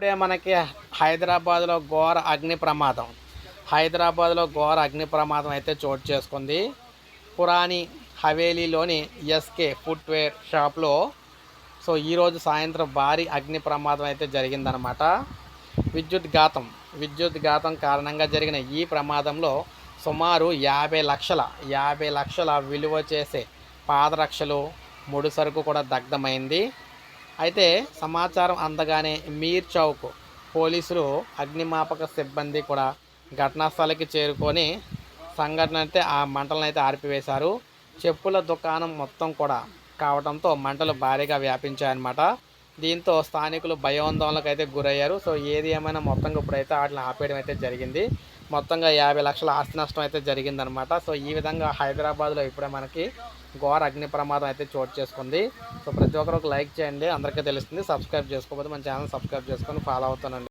ఇప్పుడే మనకి హైదరాబాద్లో ఘోర అగ్ని ప్రమాదం. హైదరాబాద్లో ఘోర అగ్ని ప్రమాదం అయితే చోటు చేసుకుంది. పురాణి హవేలీలోని ఎస్కే ఫుట్వేర్ షాప్లో సో ఈరోజు సాయంత్రం భారీ అగ్ని ప్రమాదం అయితే జరిగిందనమాట విద్యుత్ ఘాతం విద్యుత్ ఘాతం కారణంగా జరిగిన ఈ ప్రమాదంలో సుమారు యాభై లక్షల యాభై లక్షల విలువ చేసే పాదరక్షలు ముడి సరుకు కూడా దగ్ధమైంది. అయితే సమాచారం అందగానే మీర్ చౌక్ పోలీసులు అగ్నిమాపక సిబ్బంది కూడా ఘటనాస్థలికి చేరుకొని సంఘటన అయితే ఆ మంటలను అయితే ఆర్పివేశారు. చెప్పుల దుకాణం మొత్తం కూడా కావడంతో మంటలు భారీగా వ్యాపించాయన్నమాట. దీంతో స్థానికులు భయోందోళనకు అయితే గురయ్యారు. సో ఏది ఏమైనా మొత్తంగా ఇప్పుడైతే వాటిని ఆపేయడం అయితే జరిగింది. మొత్తంగా యాభై లక్షల ఆస్తి నష్టం అయితే జరిగిందనమాట. సో ఈ విధంగా హైదరాబాద్లో ఇప్పుడే మనకి ఘోర అగ్ని ప్రమాదం అయితే చోటు చేసుకుంది. సో ప్రతి ఒక్కరు లైక్ చేయండి. అందరికీ తెలుస్తుంది. సబ్స్క్రైబ్ చేసుకోకపోతే మన ఛానల్ సబ్స్క్రైబ్ చేసుకొని ఫాలో అవుతానండి.